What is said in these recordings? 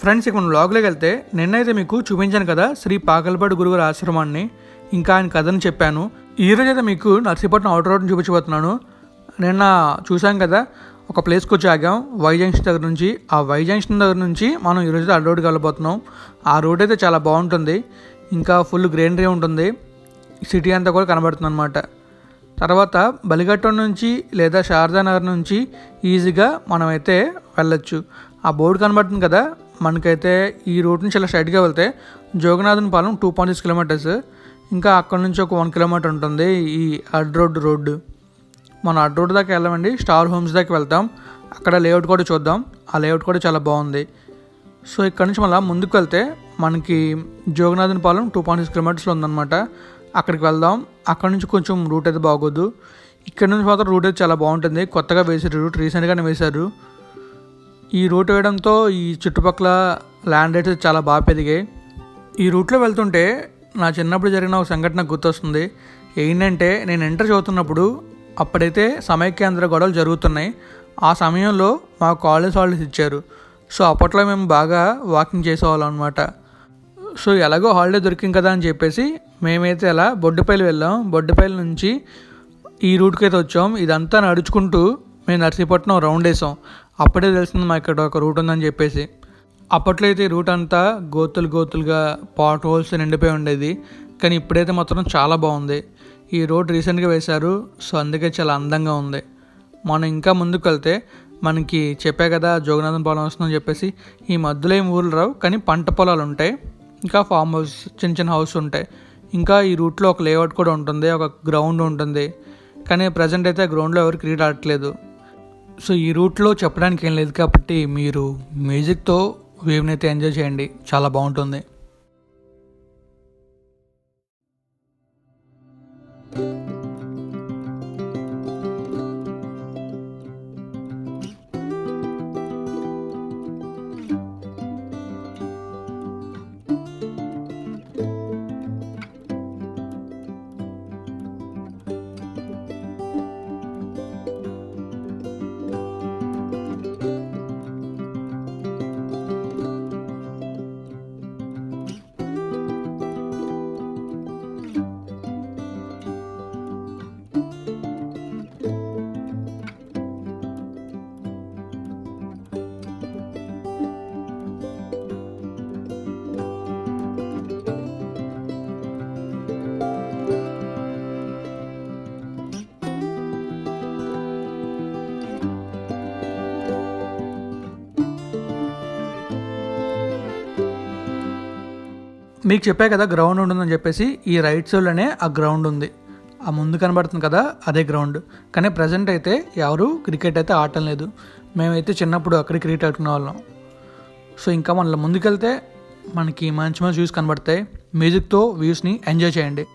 Friends ఇక మనం బ్లాగ్లోకి వెళ్తే నిన్నైతే మీకు చూపించాను కదా శ్రీ పాకల్పాడు గురుగారు ఆశ్రమాన్ని. ఇంకా ఆయన కథను చెప్పాను. ఈరోజు అయితే మీకు నర్సీపట్నం అవుటర్ రోడ్ని చూపించబోతున్నాను. నిన్న చూసాం కదా ఒక ప్లేస్కి వచ్చి ఆగాం. వై జంక్షన్ దగ్గర నుంచి ఆ వై జంక్షన్ దగ్గర నుంచి మనం ఈరోజు ఆ రోడ్కి వెళ్ళబోతున్నాం. ఆ రోడ్ అయితే చాలా బాగుంటుంది. ఇంకా ఫుల్ గ్రీనరీ ఉంటుంది. సిటీ అంతా కూడా కనబడుతుంది అనమాట తర్వాత బలిగట్టం నుంచి లేదా శారదా నగర్ నుంచి ఈజీగా మనమైతే వెళ్ళొచ్చు. ఆ బోర్డు కనబడుతుంది కదా మనకైతే ఈ రూట్ నుంచి ఇలా స్ట్రైట్గా వెళ్తే Joganathan Palem two point six kilometres ఇంకా అక్కడ నుంచి ఒక వన్ కిలోమీటర్ ఉంటుంది ఈ అడ్ రోడ్ రోడ్డు మనం అడ్ రోడ్ దాకా వెళ్ళమండి. స్టార్ హోమ్స్ దాకా వెళ్తాం. అక్కడ లేఅవుట్ కూడా చూద్దాం. ఆ లేఅవుట్ కూడా చాలా బాగుంది. సో ఇక్కడ నుంచి మళ్ళీ ముందుకు వెళ్తే మనకి Joganathan Palem two point six కిలోమీటర్స్లో ఉందన్నమాట. అక్కడికి వెళ్దాం. అక్కడ నుంచి కొంచెం రూట్ అయితే బాగోదు. ఇక్కడ నుంచి మాత్రం రూట్ అయితే చాలా బాగుంటుంది. కొత్తగా వేసారు రూట్ రీసెంట్గానే వేశారు. ఈ రూట్ వేయడంతో ఈ చుట్టుపక్కల ల్యాండ్ రేట్స్ చాలా బాగా పెరిగాయి. ఈ రూట్లో వెళ్తుంటే నా చిన్నప్పుడు జరిగిన ఒక సంఘటన గుర్తొస్తుంది. ఏంటంటే నేను ఎంటర్ చదువుతున్నప్పుడు అప్పుడైతే సమైక్యాంధ్ర గొడవలు జరుగుతున్నాయి. ఆ సమయంలో మా కాలేజ్ హాలిడేస్ ఇచ్చారు. సో అప్పట్లో మేము బాగా వాకింగ్ చేసేవాళ్ళం అనమాట సో ఎలాగో హాలిడే దొరికింది కదా అని చెప్పేసి మేమైతే అలా బొడ్డుపల్లి వెళ్ళాం. బొడ్డుపల్లి నుంచి ఈ రూట్కి అయితే వచ్చాం. ఇదంతా నడుచుకుంటూ మేము నర్సీపట్నం రౌండ్ వేసాం. అప్పుడే తెలిసింది మా ఇక్కడ ఒక రూట్ ఉందని చెప్పేసి. అప్పట్లో అయితే రూట్ అంతా గోతులు గోతులుగా పాట్ హోల్స్ నిండిపోయి ఉండేది. కానీ ఇప్పుడైతే మాత్రం చాలా బాగుంది. ఈ రోడ్ రీసెంట్గా వేశారు సో అందుకే చాలా అందంగా ఉంది. మనం ఇంకా ముందుకు వెళ్తే మనకి చెప్పా కదా జోగనాథం పొలం వస్తుందని చెప్పేసి ఈ మధ్యలో ఏం ఊర్లు రావు కానీ పంట పొలాలు ఉంటాయి. ఇంకా ఫామ్ హౌస్ చిన్న చిన్న హౌస్ ఉంటాయి. ఇంకా ఈ రూట్లో ఒక లేఅవుట్ కూడా ఉంటుంది ఒక గ్రౌండ్ ఉంటుంది. కానీ ప్రజెంట్ అయితే గ్రౌండ్లో ఎవరు క్రికెట్ ఆడట్లేదు. సో ఈ రూట్లో చెప్పడానికి ఏం లేదు కాబట్టి మీరు మ్యూజిక్తో వేవ్ని అయితే ఎంజాయ్ చేయండి. చాలా బాగుంటుంది. మీకు చెప్పే కదా గ్రౌండ్ ఉంటుందని చెప్పేసి ఈ రైట్ సైడ్లోనే ఆ గ్రౌండ్ ఉంది. ఆ ముందు కనబడుతుంది కదా అదే గ్రౌండ్ కానీ ప్రజెంట్ అయితే ఎవరు క్రికెట్ అయితే ఆడటం లేదు. మేమైతే చిన్నప్పుడు అక్కడ క్రికెట్ ఆడుకునే వాళ్ళం. సో ఇంకా మనలో ముందుకెళ్తే మనకి మంచి మంచి వ్యూస్ కనబడతాయి. మ్యూజిక్తో వ్యూస్ని ఎంజాయ్ చేయండి.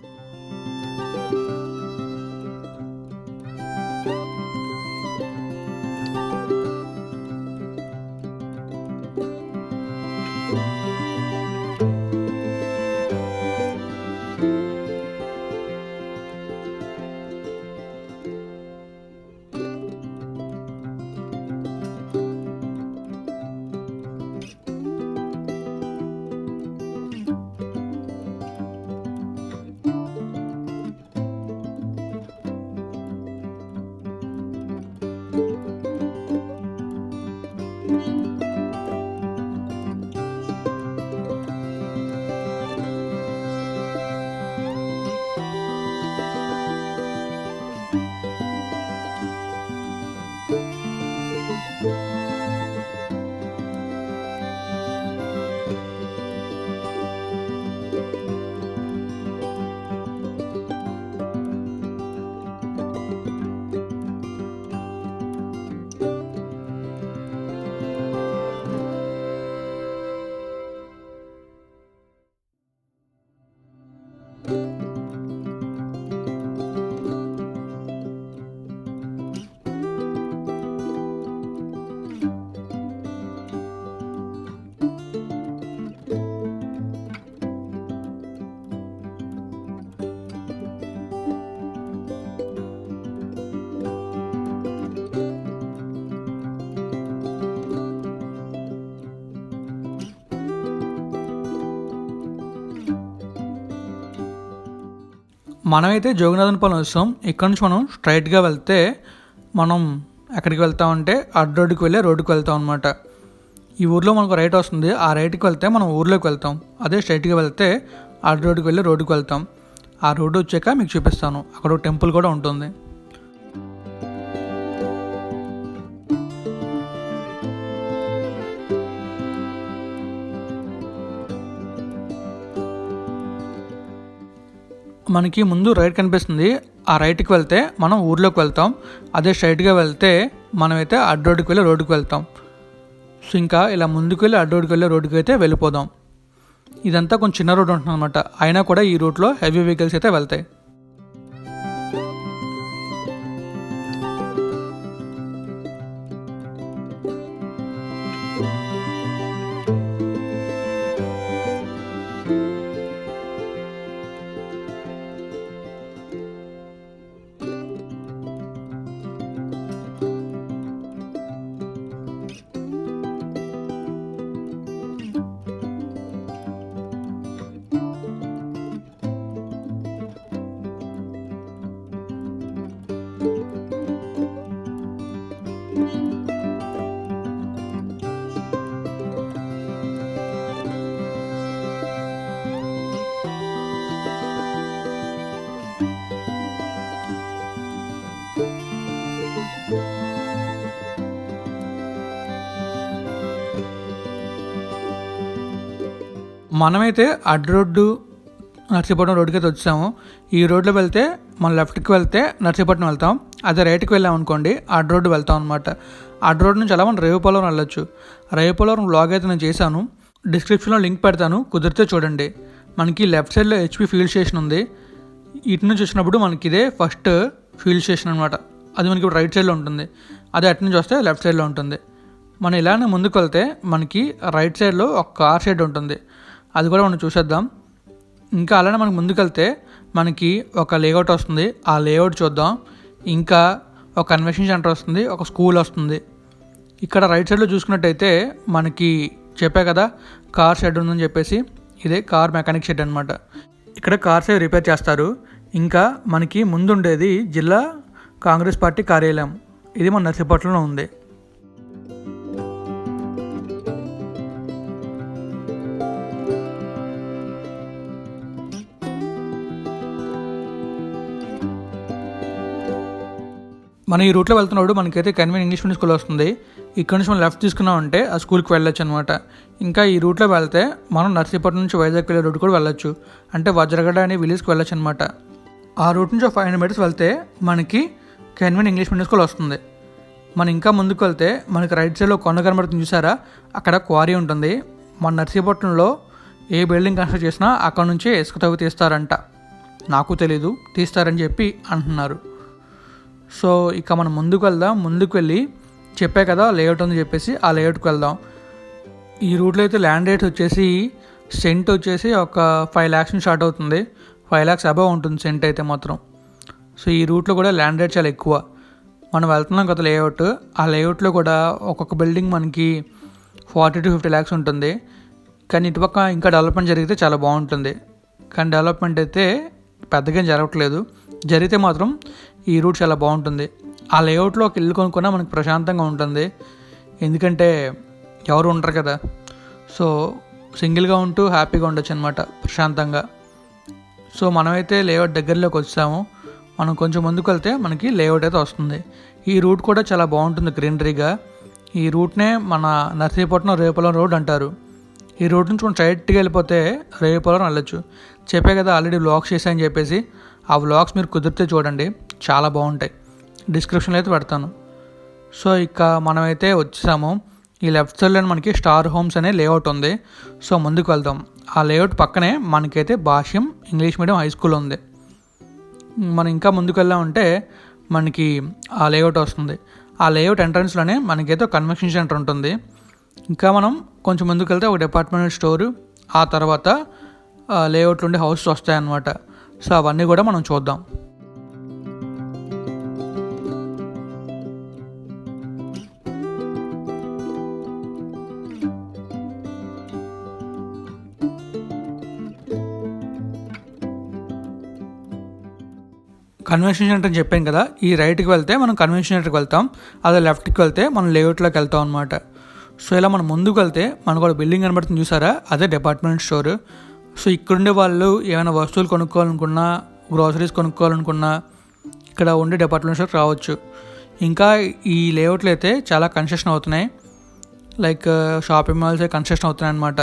మనమైతే జోగినాథన్పాలెం వస్తాం ఇక్కడ నుంచి మనం స్ట్రైట్గా వెళ్తే మనం ఎక్కడికి వెళ్తామంటే అడ్డు రోడ్డుకి వెళ్ళే రోడ్డుకి వెళ్తాం అనమాట ఈ ఊర్లో మనకు రైట్ వస్తుంది. ఆ రైట్కి వెళ్తే మనం ఊర్లోకి వెళ్తాం. అదే స్ట్రైట్గా వెళ్తే అడ్డు రోడ్డుకి వెళ్ళి రోడ్డుకి వెళ్తాం. ఆ రోడ్డు వచ్చాక మీకు చూపిస్తాను. అక్కడ ఒక టెంపుల్ కూడా ఉంటుంది. మనకి ముందు రైట్ కనిపిస్తుంది. ఆ రైట్కి వెళ్తే మనం ఊర్లోకి వెళ్తాం. అదే స్ట్రైట్గా వెళ్తే మనమైతే అడ్డు రోడ్డుకి వెళ్ళి రోడ్డుకి వెళ్తాం. సో ఇంకా ఇలా ముందుకు వెళ్ళి అడ్డు రోడ్డుకి వెళ్ళి రోడ్డుకి అయితే వెళ్ళిపోదాం. ఇదంతా కొంచెం చిన్న రోడ్ ఉంటుంది అనమాట అయినా కూడా ఈ రూట్లో హెవీ వెహికల్స్ అయితే వెళ్తాయి. మనమైతే అడ్డు రోడ్డు నర్సీపట్నం రోడ్డుకి అయితే వచ్చాము. ఈ రోడ్లో వెళ్తే మనం లెఫ్ట్కి వెళ్తే నర్సీపట్నం వెళ్తాం. అదే రైట్కి వెళ్ళాం అనుకోండి అడ్డు రోడ్డు వెళ్తాం అనమాట అడ్డు రోడ్డు నుంచి అలా మనం రేవుపోలవరం వెళ్ళొచ్చు. రేవుపోలవరం బ్లాగ్ అయితే నేను చేశాను. డిస్క్రిప్షన్లో లింక్ పెడతాను కుదిరితే చూడండి. మనకి లెఫ్ట్ సైడ్లో హెచ్పి ఫీల్డ్ స్టేషన్ ఉంది. ఇటు నుంచి వచ్చినప్పుడు మనకి ఇదే ఫస్ట్ ఫీల్డ్ స్టేషన్ అనమాట అది మనకి ఇప్పుడు రైట్ సైడ్లో ఉంటుంది. అదే అటు నుంచి వస్తే లెఫ్ట్ సైడ్లో ఉంటుంది. మనం ఇలానే ముందుకు వెళ్తే మనకి రైట్ సైడ్లో ఒక కార్ షెడ్ ఉంటుంది. అది కూడా మనం చూసేద్దాం. ఇంకా అలానే మనకి ముందుకెళ్తే మనకి ఒక లేఅవుట్ వస్తుంది. ఆ లేఅవుట్ చూద్దాం. ఇంకా ఒక కన్వెన్షన్ సెంటర్ వస్తుంది. ఒక స్కూల్ వస్తుంది. ఇక్కడ రైట్ సైడ్లో చూసుకున్నట్టయితే మనకి చెప్పా కదా కార్ షెడ్ ఉందని చెప్పేసి. ఇదే కార్ మెకానిక్ షెడ్ అనమాట ఇక్కడ కార్స్ అవి రిపేర్ చేస్తారు. ఇంకా మనకి ముందుండేది జిల్లా కాంగ్రెస్ పార్టీ కార్యాలయం. ఇది మన నర్సీపట్నంలో ఉంది. మనం ఈ రూట్లో వెళ్తున్నప్పుడు మనకైతే కన్వీన్ ఇంగ్లీష్ మీడియం స్కూల్ వస్తుంది. ఇక్కడ నుంచి మనం లెఫ్ట్ తీసుకున్నాం అంటే ఆ స్కూల్కి వెళ్ళొచ్చు అనమాట ఇంకా ఈ రూట్లో వెళ్తే మనం నర్సీపట్నం నుంచి వైజాగ్ వెళ్ళే రూట్ కూడా వెళ్ళొచ్చు. అంటే వజ్రగడ అనే విలేజ్కి వెళ్ళొచ్చు అనమాట ఆ రూట్ నుంచి ఫైవ్ హండ్రెడ్ మీటర్స్ వెళ్తే మనకి కన్వీన్ ఇంగ్లీష్ మీడియం స్కూల్ వస్తుంది. మనం ఇంకా ముందుకు వెళ్తే మనకి రైట్ సైడ్లో కొండ కనబడుతుంది చూసారా? అక్కడ క్వారీ ఉంటుంది. మన నర్సీపట్నంలో ఏ బిల్డింగ్ కన్స్ట్రక్ట్ చేసినా అక్కడ నుంచే ఇసుక తవ్వి తీస్తారంట. నాకు తెలీదు తీస్తారని చెప్పి అంటున్నారు. సో ఇక మనం ముందుకు వెళ్దాం. ముందుకు వెళ్ళి చెప్పే కదా లేఅవుట్ ఉంది చెప్పేసి ఆ లేఅవుట్కి వెళ్దాం. ఈ రూట్లో అయితే ల్యాండ్ రేట్ వచ్చేసి సెంట్ వచ్చేసి ఒక ఫైవ్ ల్యాక్స్ నుంచి స్టార్ట్ అవుతుంది. ఫైవ్ ల్యాక్స్ అబవ్ ఉంటుంది సెంట్ అయితే మాత్రం. సో ఈ రూట్లో కూడా ల్యాండ్ రేట్ చాలా ఎక్కువ. మనం వెళ్తున్నాం కదా లేఅవుట్ ఆ లేఅవుట్లో కూడా ఒక్కొక్క బిల్డింగ్ మనకి ఫార్టీ టు ఫిఫ్టీ ల్యాక్స్ ఉంటుంది. కానీ ఇటుపక్క ఇంకా డెవలప్మెంట్ జరిగితే చాలా బాగుంటుంది. కానీ డెవలప్మెంట్ అయితే పెద్దగా జరగట్లేదు. జరిగితే మాత్రం ఈ రూట్ చాలా బాగుంటుంది. ఆ లేఅవుట్లో ఒక ఇల్లు కొనుక్కున్నా మనకు ప్రశాంతంగా ఉంటుంది. ఎందుకంటే ఎవరు ఉండరు కదా. సో సింగిల్గా ఉంటూ హ్యాపీగా ఉండొచ్చు అనమాట ప్రశాంతంగా. సో మనమైతే లేఅవుట్ దగ్గరలోకి వచ్చాము. మనం కొంచెం ముందుకు వెళ్తే మనకి లేఅవుట్ అయితే వస్తుంది. ఈ రూట్ కూడా చాలా బాగుంటుంది గ్రీనరీగా. ఈ రూట్నే మన నర్సీపట్నం రేపలం రోడ్ అంటారు. ఈ రోడ్ నుంచి మనం స్ట్రైట్గా వెళ్ళిపోతే రేపులం వెళ్ళొచ్చు. చెప్పే కదా ఆల్రెడీ వ్లాగ్స్ చేశాయని చెప్పేసి. ఆ వ్లాగ్స్ మీరు కుదిరితే చూడండి. చాలా బాగుంటాయి. డిస్క్రిప్షన్లో అయితే పెడతాను. సో ఇక మనమైతే వచ్చేసాము. ఈ లెఫ్ట్ సైడ్లో మనకి స్టార్ హోమ్స్ అనే లేఅవుట్ ఉంది. సో ముందుకు వెళ్దాం. ఆ లేఅవుట్ పక్కనే మనకైతే Bhashyam English medium high school ఉంది. మనం ఇంకా ముందుకు వెళ్ళామంటే మనకి ఆ లేఅవుట్ వస్తుంది. ఆ లేఅవుట్ ఎంట్రన్స్లోనే మనకైతే ఒక కన్వెన్షన్ సెంటర్ ఉంటుంది. ఇంకా మనం కొంచెం ముందుకు వెళ్తే ఒక డిపార్ట్మెంట్ స్టోరు ఆ తర్వాత లేఅవుట్లో ఉండే హౌస్ వస్తాయన్నమాట. సో అవన్నీ కూడా మనం చూద్దాం. కన్వెన్షన్ సెంటర్ అని చెప్పాను కదా ఈ రైట్కి వెళ్తే మనం కన్వెన్షన్ సెంటర్కి వెళ్తాం అదే లెఫ్ట్కి వెళ్తే మనం లేఅవుట్లోకి వెళ్తాం అనమాట సో ఇలా మనం ముందుకు వెళ్తే మనకు ఒక బిల్డింగ్ కనబడుతుంది చూసారా? అదే డిపార్ట్మెంట్ స్టోర్ సో ఇక్కడుండే వాళ్ళు ఏమైనా వస్తువులు కొనుక్కోవాలనుకున్నా గ్రోసరీస్ కొనుక్కోవాలనుకున్నా ఇక్కడ ఉండే డిపార్ట్మెంట్ స్టోర్ రావచ్చు. ఇంకా ఈ లేఅవుట్లు అయితే చాలా కన్స్ట్రక్షన్ అవుతున్నాయి. లైక్ షాపింగ్ మాల్స్ కన్స్ట్రక్షన్ అవుతున్నాయి అనమాట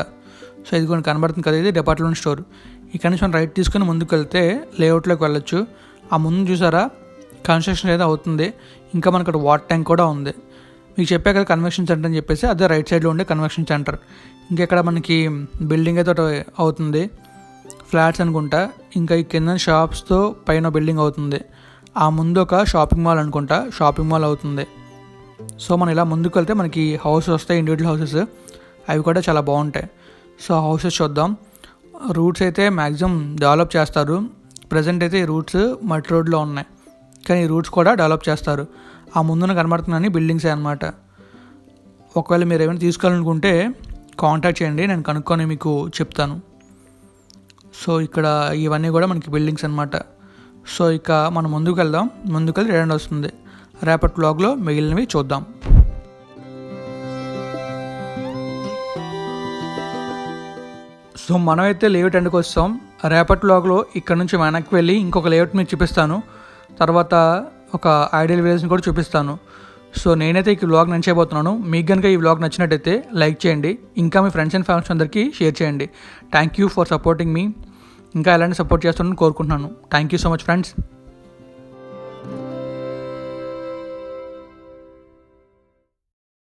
సో ఇది కొన్ని కనబడుతుంది కదా ఇది డిపార్ట్మెంట్ స్టోర్ ఇక్కడ నుంచి మనం రైట్ తీసుకొని ముందుకు వెళ్తే లేఅవుట్లోకి వెళ్ళొచ్చు. ఆ ముందు చూసారా? కన్స్ట్రక్షన్ అయితే అవుతుంది. ఇంకా మనకు వాటర్ ట్యాంక్ కూడా ఉంది. మీకు చెప్పే కదా కన్వెక్షన్ సెంటర్ అని చెప్పేసి అదే రైట్ సైడ్లో ఉండే కన్వెక్షన్ సెంటర్ ఇంకా ఇక్కడ మనకి బిల్డింగ్ అయితే ఒకటి అవుతుంది. ఫ్లాట్స్ అనుకుంటా. ఇంకా ఈ కింద షాప్స్తో పైన బిల్డింగ్ అవుతుంది. ఆ ముందు ఒక షాపింగ్ మాల్ అనుకుంటా. షాపింగ్ మాల్ అవుతుంది. సో మనం ఇలా ముందుకు వెళ్తే మనకి హౌసెస్ వస్తాయి ఇండివిజువల్ హౌసెస్ అవి కూడా చాలా బాగుంటాయి. సో హౌసెస్ చూద్దాం. రూట్స్ అయితే మ్యాక్సిమం డెవలప్ చేస్తారు. ప్రజెంట్ అయితే ఈ రూట్స్ మట్టి రోడ్లో ఉన్నాయి. కానీ ఈ రూట్స్ కూడా డెవలప్ చేస్తారు. ఆ ముందున కనబడుతున్నాయి బిల్డింగ్సే అనమాట ఒకవేళ మీరు ఏమైనా తీసుకోవాలనుకుంటే కాంటాక్ట్ చేయండి నేను కనుక్కొని మీకు చెప్తాను. సో ఇక్కడ ఇవన్నీ కూడా మనకి బిల్డింగ్స్ అనమాట సో ఇక మనం ముందుకు వెళ్దాం. ముందుకు వెళ్ళి రిటర్న్ వస్తుంది. రేపటి బ్లాగ్లో మిగిలినవి చూద్దాం. సో మనమైతే లేఅవుట్ ఎండ్కి వస్తాం. రేపటి బ్లాగ్లో ఇక్కడ నుంచి వెనక్కి వెళ్ళి ఇంకొక లేఅవుట్ మీకు చూపిస్తాను. తర్వాత ఒక ఐడియల్ విలేజ్ని కూడా చూపిస్తాను. సో నేనైతే ఈ వ్లాగ్ నేను చేయబోతున్నాను మీకు కనుక ఈ వ్లాగ్ నచ్చినట్టయితే లైక్ చేయండి. ఇంకా మీ ఫ్రెండ్స్ అండ్ ఫ్యామిలీస్ అందరికీ షేర్ చేయండి. థ్యాంక్ యూ ఫర్ సపోర్టింగ్ మీ ఇంకా ఎలాంటి సపోర్ట్ చేస్తానని కోరుకుంటున్నాను. Thank you so much friends